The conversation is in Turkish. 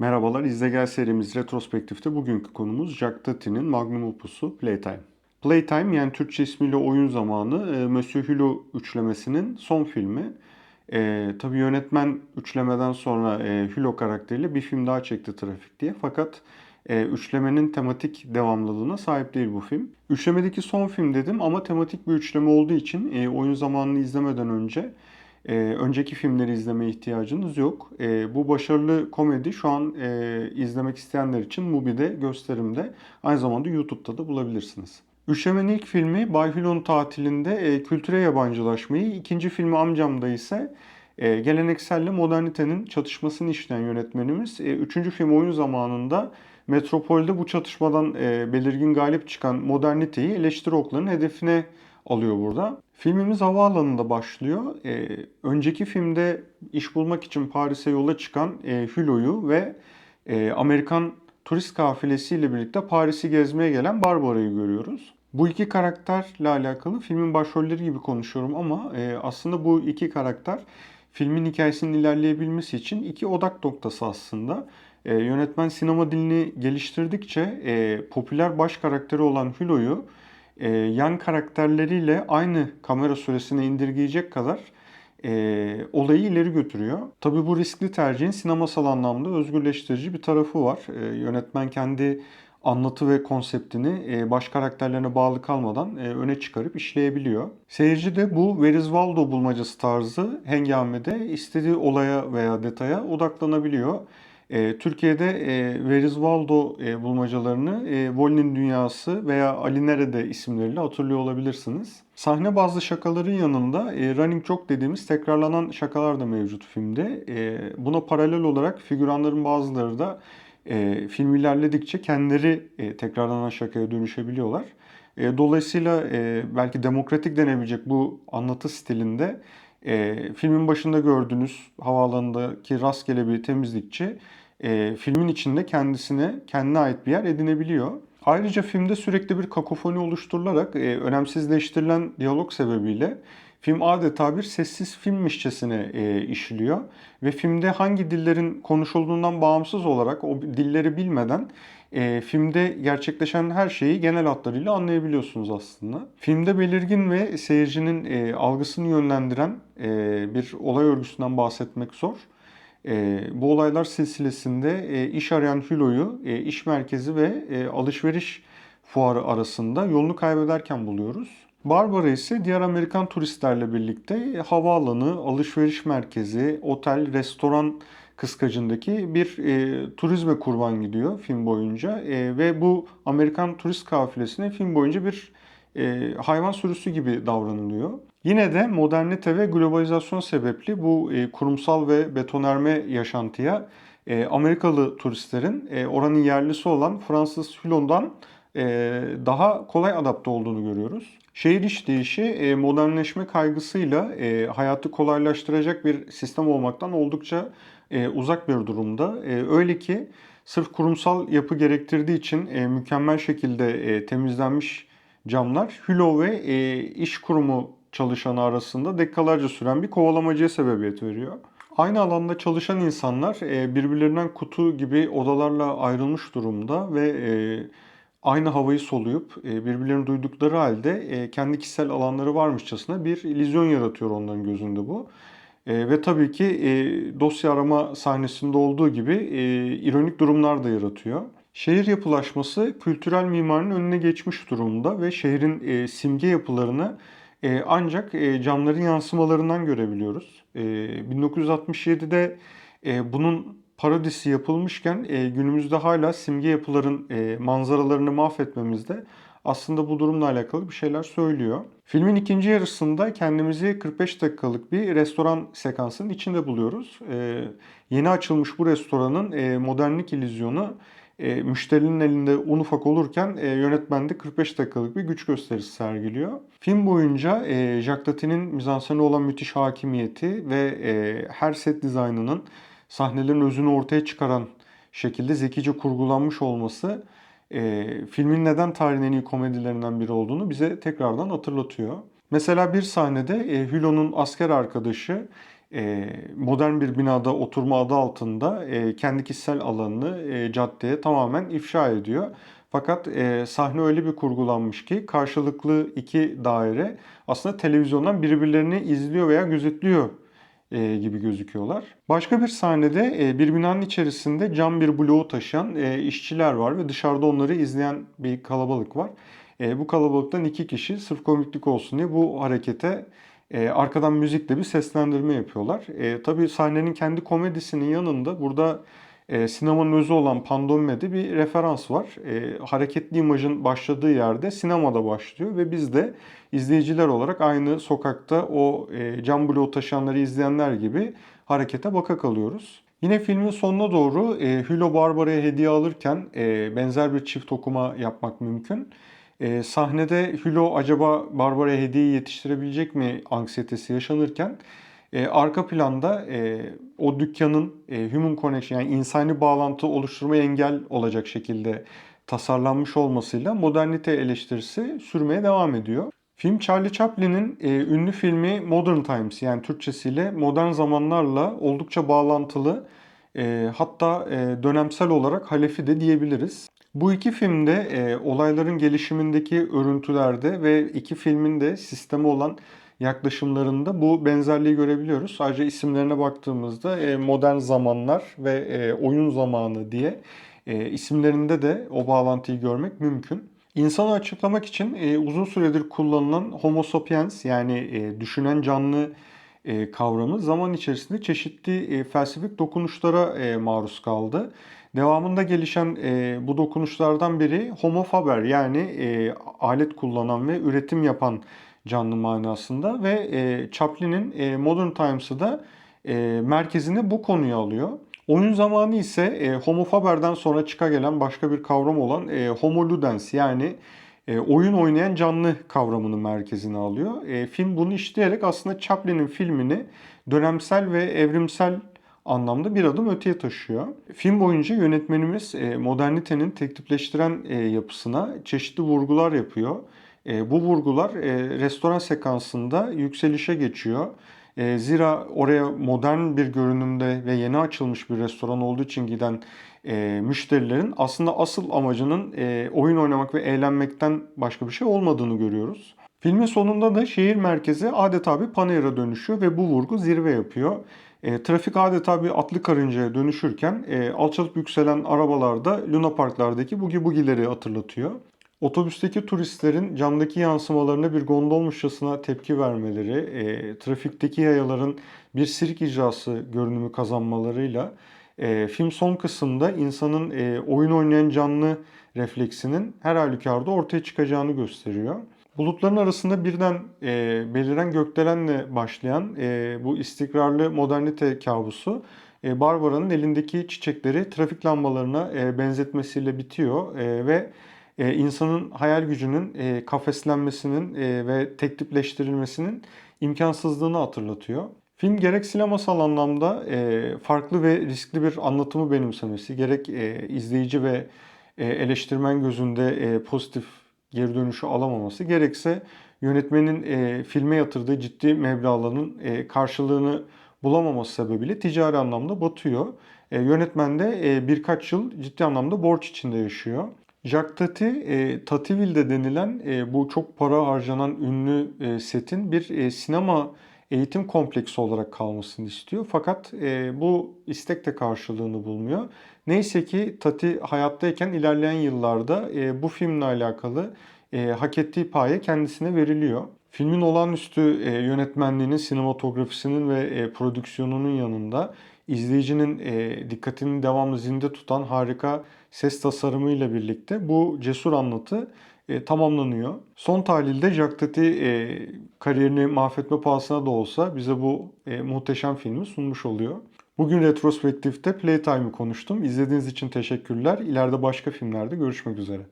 Merhabalar, İzle Gel serimiz retrospektifte bugünkü konumuz Jacques Tati'nin magnum opusu Playtime. Playtime yani Türkçe ismiyle Oyun Zamanı e, Monsieur Hulot üçlemesinin son filmi. E, tabii yönetmen üçlemeden sonra e, Hulot karakteriyle bir film daha çekti Trafik diye. Fakat e, üçlemenin tematik devamlılığına sahip değil bu film. Üçlemedeki son film dedim ama tematik bir üçleme olduğu için e, Oyun Zamanı'nı izlemeden önce ee, önceki filmleri izlemeye ihtiyacınız yok. Ee, bu başarılı komedi şu an e, izlemek isteyenler için Mubi'de gösterimde. Aynı zamanda YouTube'da da bulabilirsiniz. Üçlemenin ilk filmi Bayfilon tatilinde e, kültüre yabancılaşmayı, ikinci filmi Amcam'da ise e, gelenekselle modernitenin çatışmasını işleyen yönetmenimiz. E, üçüncü film oyun zamanında Metropol'de bu çatışmadan e, belirgin galip çıkan moderniteyi eleştiri oklarının hedefine alıyor burada. Filmimiz havaalanında başlıyor. Ee, önceki filmde iş bulmak için Paris'e yola çıkan e, Hülo'yu ve e, Amerikan turist kafilesiyle birlikte Paris'i gezmeye gelen Barbara'yı görüyoruz. Bu iki karakterle alakalı filmin başrolleri gibi konuşuyorum ama e, aslında bu iki karakter filmin hikayesinin ilerleyebilmesi için iki odak noktası aslında. E, yönetmen sinema dilini geliştirdikçe e, popüler baş karakteri olan Hülo'yu e, yan karakterleriyle aynı kamera süresine indirgeyecek kadar e, olayı ileri götürüyor. Tabii bu riskli tercihin sinemasal anlamda özgürleştirici bir tarafı var. E, yönetmen kendi anlatı ve konseptini e, baş karakterlerine bağlı kalmadan e, öne çıkarıp işleyebiliyor. Seyirci de bu Waldo bulmacası tarzı hengamede istediği olaya veya detaya odaklanabiliyor. E, Türkiye'de e, Where e, bulmacalarını e, Wallen'in Dünyası veya Ali Nerede isimleriyle hatırlıyor olabilirsiniz. Sahne bazlı şakaların yanında e, running joke dediğimiz tekrarlanan şakalar da mevcut filmde. E, buna paralel olarak figüranların bazıları da e, film ilerledikçe kendileri e, tekrarlanan şakaya dönüşebiliyorlar. E, dolayısıyla e, belki demokratik denebilecek bu anlatı stilinde e, filmin başında gördüğünüz havaalanındaki rastgele bir temizlikçi e, filmin içinde kendisine kendine ait bir yer edinebiliyor. Ayrıca filmde sürekli bir kakofoni oluşturularak e, önemsizleştirilen diyalog sebebiyle film adeta bir sessiz filmmişçesine e, işliyor. Ve filmde hangi dillerin konuşulduğundan bağımsız olarak o dilleri bilmeden e, filmde gerçekleşen her şeyi genel hatlarıyla anlayabiliyorsunuz aslında. Filmde belirgin ve seyircinin e, algısını yönlendiren e, bir olay örgüsünden bahsetmek zor. E, bu olaylar silsilesinde e, iş arayan Hülo'yu e, iş merkezi ve e, alışveriş fuarı arasında yolunu kaybederken buluyoruz. Barbara ise diğer Amerikan turistlerle birlikte havaalanı, alışveriş merkezi, otel, restoran kıskacındaki bir e, turizme kurban gidiyor film boyunca e, ve bu Amerikan turist kafilesine film boyunca bir e, hayvan sürüsü gibi davranılıyor. Yine de modernite ve globalizasyon sebepli bu e, kurumsal ve betonerme yaşantıya e, Amerikalı turistlerin e, oranın yerlisi olan Fransız Hulon'dan daha kolay adapte olduğunu görüyoruz. Şehir işleyişi e, modernleşme kaygısıyla hayatı kolaylaştıracak bir sistem olmaktan oldukça uzak bir durumda. Öyle ki sırf kurumsal yapı gerektirdiği için mükemmel şekilde temizlenmiş camlar Hülo ve iş kurumu çalışanı arasında dakikalarca süren bir kovalamacıya sebebiyet veriyor. Aynı alanda çalışan insanlar e, birbirlerinden kutu gibi odalarla ayrılmış durumda ve e, aynı havayı soluyup e, birbirlerini duydukları halde kendi kişisel alanları varmışçasına bir illüzyon yaratıyor onların gözünde bu. Ve tabii ki dosya arama sahnesinde olduğu gibi ironik durumlar da yaratıyor. Şehir yapılaşması kültürel mimarinin önüne geçmiş durumda ve şehrin simge yapılarını e, ancak e, camların yansımalarından görebiliyoruz. E, 1967'de e, bunun parodisi yapılmışken e, günümüzde hala simge yapıların e, manzaralarını mahvetmemizde aslında bu durumla alakalı bir şeyler söylüyor. Filmin ikinci yarısında kendimizi 45 dakikalık bir restoran sekansının içinde buluyoruz. E, yeni açılmış bu restoranın e, modernlik illüzyonu e, müşterinin elinde un ufak olurken e, yönetmen de 45 dakikalık bir güç gösterisi sergiliyor. Film boyunca e, Jacques Tati'nin mizansene olan müthiş hakimiyeti ve e, her set dizaynının sahnelerin özünü ortaya çıkaran şekilde zekice kurgulanmış olması e, filmin neden tarihin en iyi komedilerinden biri olduğunu bize tekrardan hatırlatıyor. Mesela bir sahnede e, Hülo'nun asker arkadaşı modern bir binada oturma adı altında e, kendi kişisel alanını e, caddeye tamamen ifşa ediyor. Fakat e, sahne öyle bir kurgulanmış ki karşılıklı iki daire aslında televizyondan birbirlerini izliyor veya gözetliyor e, gibi gözüküyorlar. Başka bir sahnede e, bir binanın içerisinde cam bir bloğu taşıyan e, işçiler var ve dışarıda onları izleyen bir kalabalık var. E, bu kalabalıktan iki kişi sırf komiklik olsun diye bu harekete e, arkadan müzikle bir seslendirme yapıyorlar. E, tabii sahnenin kendi komedisinin yanında burada e, sinemanın özü olan pandomimede bir referans var. E, hareketli imajın başladığı yerde sinemada başlıyor ve biz de izleyiciler olarak aynı sokakta o e, cam bloğu taşıyanları izleyenler gibi harekete baka kalıyoruz. Yine filmin sonuna doğru e, Hülo Barbara'ya hediye alırken e, benzer bir çift okuma yapmak mümkün. E, sahnede Hülo acaba Barbara'ya hediye yetiştirebilecek mi anksiyetesi yaşanırken e, arka planda e, o dükkanın e, human connection yani insani bağlantı oluşturmaya engel olacak şekilde tasarlanmış olmasıyla modernite eleştirisi sürmeye devam ediyor. Film Charlie Chaplin'in e, ünlü filmi Modern Times yani Türkçesiyle modern zamanlarla oldukça bağlantılı e, hatta e, dönemsel olarak halefi de diyebiliriz. Bu iki filmde e, olayların gelişimindeki örüntülerde ve iki filmin de sistemi olan yaklaşımlarında bu benzerliği görebiliyoruz. Sadece isimlerine baktığımızda e, modern zamanlar ve e, oyun zamanı diye e, isimlerinde de o bağlantıyı görmek mümkün. İnsanı açıklamak için e, uzun süredir kullanılan homo sapiens yani e, düşünen canlı e, kavramı zaman içerisinde çeşitli e, felsefik dokunuşlara e, maruz kaldı. Devamında gelişen e, bu dokunuşlardan biri homo faber yani e, alet kullanan ve üretim yapan canlı manasında ve e, Chaplin'in e, Modern Times'ı da e, merkezine bu konuyu alıyor. Oyun zamanı ise e, Homo faber'den sonra çıka gelen başka bir kavram olan e, Homo ludens yani e, oyun oynayan canlı kavramını merkezine alıyor. E, film bunu işleyerek aslında Chaplin'in filmini dönemsel ve evrimsel anlamda bir adım öteye taşıyor. Film boyunca yönetmenimiz e, modernitenin teklifleştiren e, yapısına çeşitli vurgular yapıyor. E, bu vurgular restoran sekansında yükselişe geçiyor. Zira oraya modern bir görünümde ve yeni açılmış bir restoran olduğu için giden müşterilerin aslında asıl amacının oyun oynamak ve eğlenmekten başka bir şey olmadığını görüyoruz. Filmin sonunda da şehir merkezi adeta bir panayıra dönüşüyor ve bu vurgu zirve yapıyor. E, trafik adeta bir atlı karıncaya dönüşürken e, alçalıp yükselen arabalarda Luna Parklardaki bugi bugileri hatırlatıyor. Otobüsteki turistlerin camdaki yansımalarına bir gondolmuşçasına tepki vermeleri, e, trafikteki yayaların bir sirk icrası görünümü kazanmalarıyla e, film son kısımda insanın e, oyun oynayan canlı refleksinin her halükarda ortaya çıkacağını gösteriyor. Bulutların arasında birden e, beliren gökdelenle başlayan e, bu istikrarlı modernite kabusu e, Barbara'nın elindeki çiçekleri trafik lambalarına e, benzetmesiyle bitiyor e, ve e, insanın hayal gücünün e, kafeslenmesinin e, ve teknikleştirilmesinin imkansızlığını hatırlatıyor. Film gerek sinemasal anlamda e, farklı ve riskli bir anlatımı benimsemesi, gerek e, izleyici ve e, eleştirmen gözünde e, pozitif geri dönüşü alamaması, gerekse yönetmenin e, filme yatırdığı ciddi meblağların e, karşılığını bulamaması sebebiyle ticari anlamda batıyor. E, yönetmen de e, birkaç yıl ciddi anlamda borç içinde yaşıyor. Jacques Tati, e, Tativille'de denilen e, bu çok para harcanan ünlü e, setin bir e, sinema eğitim kompleksi olarak kalmasını istiyor. Fakat e, bu istek de karşılığını bulmuyor. Neyse ki Tati hayattayken ilerleyen yıllarda e, bu filmle alakalı e, hak ettiği paye kendisine veriliyor. Filmin olağanüstü e, yönetmenliğinin, sinematografisinin ve e, prodüksiyonunun yanında izleyicinin e, dikkatini devamlı zinde tutan harika ses tasarımıyla birlikte bu cesur anlatı e, tamamlanıyor. Son tahlilde Jacques Tati e, kariyerini mahvetme pahasına da olsa bize bu e, muhteşem filmi sunmuş oluyor. Bugün retrospektifte Playtime'ı konuştum. İzlediğiniz için teşekkürler. İleride başka filmlerde görüşmek üzere.